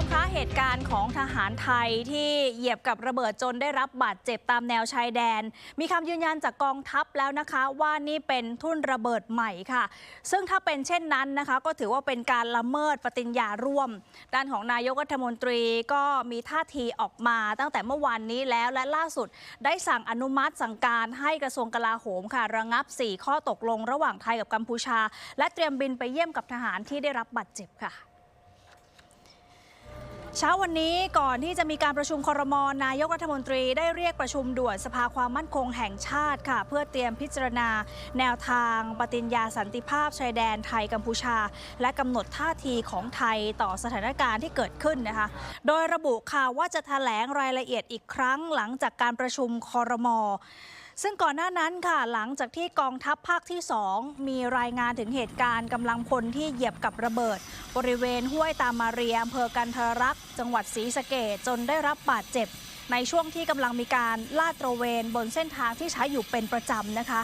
ชมคะเหตุการณ์ของทหารไทยที่เหยียบกับระเบิดจนได้รับบาดเจ็บตามแนวชายแดน มีคำยืนยันจากกองทัพแล้วนะคะ ว่านี่เป็นทุ่นระเบิดใหม่ค่ะ ซึ่งถ้าเป็นเช่นนั้นนะคะ ก็ถือว่าเป็นการละเมิดปฏิญญาร่วม ด้านของนายกรัฐมนตรีก็มีท่าทีออกมาตั้งแต่เมื่อวานนี้แล้วและล่าสุด ได้สั่งอนุมัติสั่งการให้กระทรวงกลาโหมค่ะ ระงับ 4 ข้อตกลงระหว่างไทยกับกัมพูชา และเตรียมบินไปเยี่ยมกับทหารที่ได้รับบาดเจ็บค่ะ เช้าวันนี้ก่อนที่จะมีการประชุมคอรมอนายกรัฐมนตรีได้เรียกประชุมด่วนสภาความมั่นคงแห่งชาติค่ะ เพื่อเตรียมพิจารณา แนวทางปฏิญญาสันติภาพชายแดนไทยกัมพูชา และกำหนดท่าทีของไทยต่อสถานการณ์ที่เกิดขึ้นนะคะ โดยระบุค่ะว่าจะแถลงรายละเอียดอีกครั้งหลังจากการประชุมคอรมอ ซึ่งก่อนหน้านั้นค่ะ หลังจากที่กองทัพภาคที่ 2 มีรายงานถึงเหตุการณ์กำลังพลที่เหยียบกับระเบิด บริเวณห้วยตามาเรียอำเภอกันทรรักษ์จังหวัดศรีสะเกดจนได้รับบาดเจ็บ ในช่วงที่กำลังมีการลาดตระเวนบนเส้นทางที่ใช้อยู่เป็นประจำนะคะ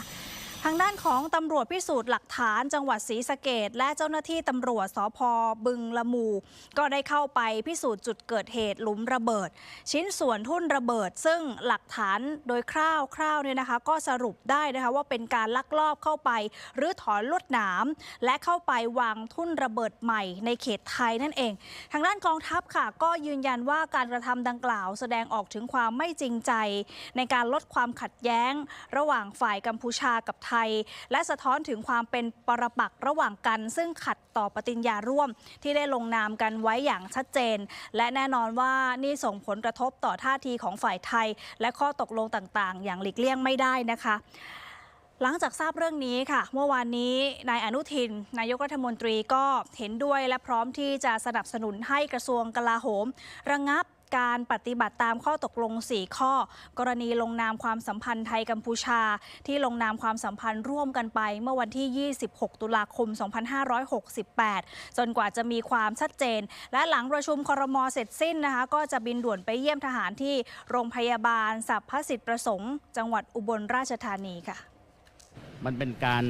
ทางด้านของตำรวจพิสูจน์หลักฐานจังหวัดศรีสะเกดและเจ้าหน้าที่ตำรวจสพบึงละมู ก็ได้เข้าไปพิสูจน์จุดเกิดเหตุหลุมระเบิด ชิ้นส่วนทุ่นระเบิด ซึ่งหลักฐานโดยคร่าวๆเนี่ยนะคะ ก็สรุปได้นะคะว่าเป็นการลักลอบเข้าไปหรือถอนลวดหนามและเข้าไปวางทุ่นระเบิดใหม่ในเขตไทยนั่นเอง ทางด้านกองทัพค่ะ ก็ยืนยันว่าการกระทำดังกล่าว แสดงออกถึงความไม่จริงใจ ในการลดความขัดแย้ง ระหว่างฝ่ายกัมพูชากับไทย และสะท้อนถึงความเป็นปรปักษ์ระหว่างกัน ซึ่งขัดต่อปฏิญญาร่วม ที่ได้ลงนามกันไว้อย่างชัดเจน และแน่นอนว่านี่ส่งผลกระทบต่อท่าทีของฝ่ายไทย และข้อตกลงต่างๆ อย่างหลีกเลี่ยงไม่ได้นะคะหลังจากทราบเรื่องนี้ค่ะ เมื่อวานนี้นายอนุทิน นายกรัฐมนตรีก็เห็นด้วยและพร้อมที่จะสนับสนุนให้กระทรวงกลาโหม ระงับ การปฏิบัติตามข้อตกลง 4 ข้อ กรณีลงนามความสัมพันธ์ไทยกัมพูชา ที่ลงนามความสัมพันธ์ร่วมกันไป เมื่อวันที่ 26 ตุลาคม 2568 จนกว่าจะมีความชัดเจน และหลังประชุมครมเสร็จสิ้นนะคะ ก็จะบินด่วนไปเยี่ยมทหารที่โรงพยาบาลสัพพสิทธิประสงค์ จังหวัดอุบลราชธานีค่ะ มันเป็นการ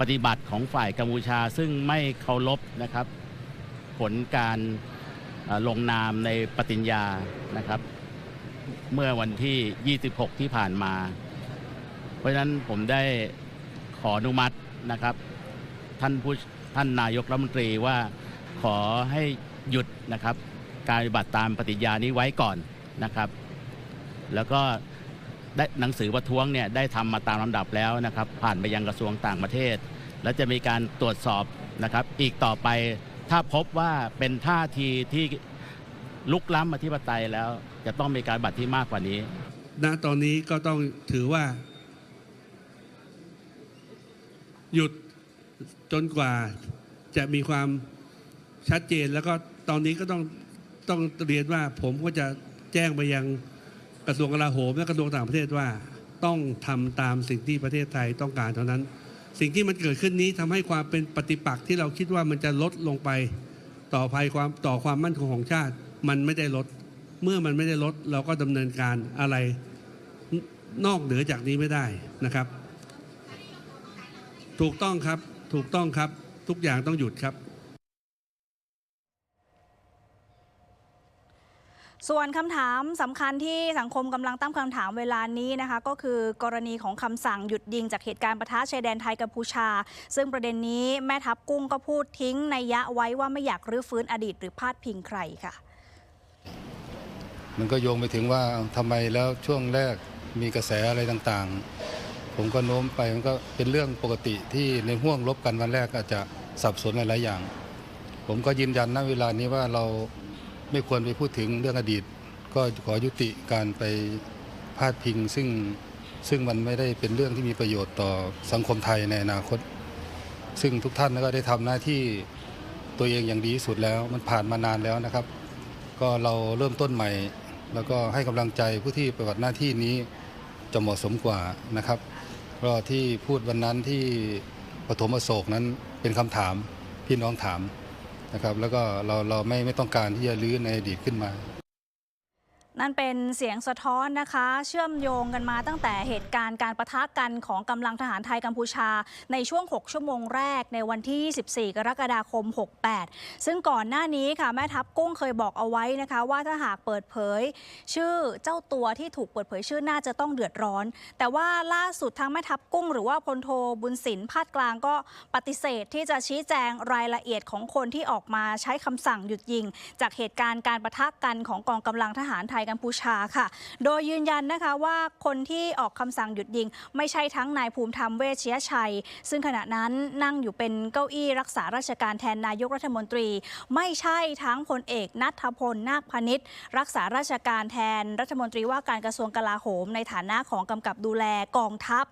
ปฏิบัติของฝ่ายกัมพูชาซึ่งไม่เคารพนะครับ ผลการ ลงนามในปฏิญญานะครับ เมื่อวันที่ 26 ที่ผ่านมา เพราะฉะนั้นผมได้ขออนุมัตินะครับ ท่านผู้ท่านนายกรัฐมนตรีว่าขอให้หยุดนะครับ การปฏิบัติตามปฏิญญานี้ไว้ก่อนนะครับ แล้วก็ได้หนังสือประท้วงเนี่ยได้ทำมาตามลำดับแล้วนะครับ ผ่านไปยังกระทรวงต่างประเทศ แล้วจะมีการตรวจสอบนะครับ อีกต่อไป ถ้าพบว่าเป็นท่าทีที่ลุกล้ำอธิปไตยแล้วจะต้องมีการบัตรที่มากกว่านี้ณตอนนี้ก็ต้องถือว่า หยุดจนกว่าจะมีความชัดเจนแล้วก็ตอนนี้ก็ต้องต้องเรียนว่าผมก็จะแจ้งไปยังกระทรวงกลาโหมและกระทรวงต่างประเทศว่า ต้องทำตามสิ่งที่ประเทศไทยต้องการเท่านั้น สิ่งที่มันเกิดขึ้นนี้ทำให้ความเป็นปฏิปักษ์ที่เราคิดว่ามันจะลดลงไป ต่อภัยความต่อความมั่นคงของชาติ มันไม่ได้ลด เมื่อมันไม่ได้ลด เราก็ดำเนินการอะไรนอกเหนือจากนี้ไม่ได้นะครับ ถูกต้องครับถูกต้องครับทุกอย่างต้องหยุดครับ ส่วนคำถามสำคัญที่สังคมกำลังตั้งคำถามเวลานี้นะคะ ก็คือกรณีของคำสั่งหยุดยิงจากเหตุการณ์ประทะชายแดนไทยกัมพูชา ซึ่งประเด็นนี้แม่ทัพกุ้งก็พูดทิ้งในยยะไว้ว่าไม่อยากรื้อฟื้นอดีตหรือพาดพิงใครค่ะ มันก็โยงไปถึงว่าทำไมแล้วช่วงแรกมีกระแสอะไรต่างๆ ผมก็โน้มไปมันก็เป็นเรื่องปกติที่ในห่วงลบกันวันแรกอาจจะสับสนหลายๆอย่าง ผมก็ยืนยันณเวลานี้ว่าเรา ไม่ควรไปพูดถึงเรื่องอดีต ก็ขอยุติการไปพาดพิง ซึ่งซึ่งมันไม่ได้เป็นเรื่องที่มีประโยชน์ต่อสังคมไทยในอนาคต ซึ่งทุกท่านก็ได้ทำหน้าที่ตัวเองอย่างดีที่สุดแล้ว มันผ่านมานานแล้วนะครับ ก็เราเริ่มต้นใหม่ แล้วก็ให้กำลังใจผู้ที่ปฏิบัติหน้าที่นี้จะเหมาะสมกว่านะครับก็ที่พูดวันนั้นที่ปฐมอโศกนั้นเป็นคำถามพี่น้องถาม นะครับแล้วก็เราเราไม่ไม่ต้องการที่จะลื้อในอดีตขึ้นมา นั่นเป็นเสียงสะท้อนนะคะ เชื่อมโยงกันมาตั้งแต่เหตุการณ์การประทะกันของกำลังทหารไทยกัมพูชา ในช่วง 6 ชั่วโมงแรกในวันที่ 24 กรกฎาคม 68 ซึ่งก่อนหน้านี้ค่ะแม่ทัพกุ้งเคยบอกเอาไว้นะคะ ว่าถ้าหากเปิดเผย ชื่อเจ้าตัวที่ถูกเปิดเผยชื่อน่าจะต้องเดือดร้อน แต่ว่าล่าสุดทางแม่ทัพกุ้ง หรือว่าพลโทบุญสินพาดกลางก็ปฏิเสธที่จะชี้แจงรายละเอียดของคนที่ออกมาใช้คำสั่งหยุดยิง จากเหตุการณ์การประทะกันของกองกำลังทหารไทยกัมพูชาค่ะ โดยยืนยันนะคะว่าคนที่ออกคำสั่งหยุดยิง ไม่ใช่ทั้งนายภูมิธรรมเวชยชัย ซึ่งขณะนั้นนั่งอยู่เป็นเก้าอี้รักษาราชการแทนนายกรัฐมนตรี ไม่ใช่ทั้งพลเอกนัทพลนาคพนิษฐ์รักษาราชการแทนรัฐมนตรีว่าการกระทรวงกลาโหม ในฐานะของกำกับดูแลกองทัพ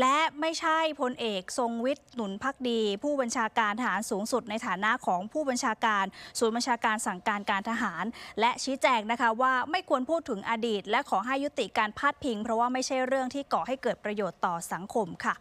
และไม่ใช่พลเอกทรงวิทย์หนุนพักดี ผู้บัญชาการทหารสูงสุดในฐานะของผู้บัญชาการศูนย์บัญชาการสั่งการการทหาร และชี้แจงนะคะว่าไม่ควรควรพูดถึงอดีต และขอให้ยุติการพาดพิง เพราะว่าไม่ใช่เรื่องที่ก่อให้เกิดประโยชน์ต่อสังคมค่ะ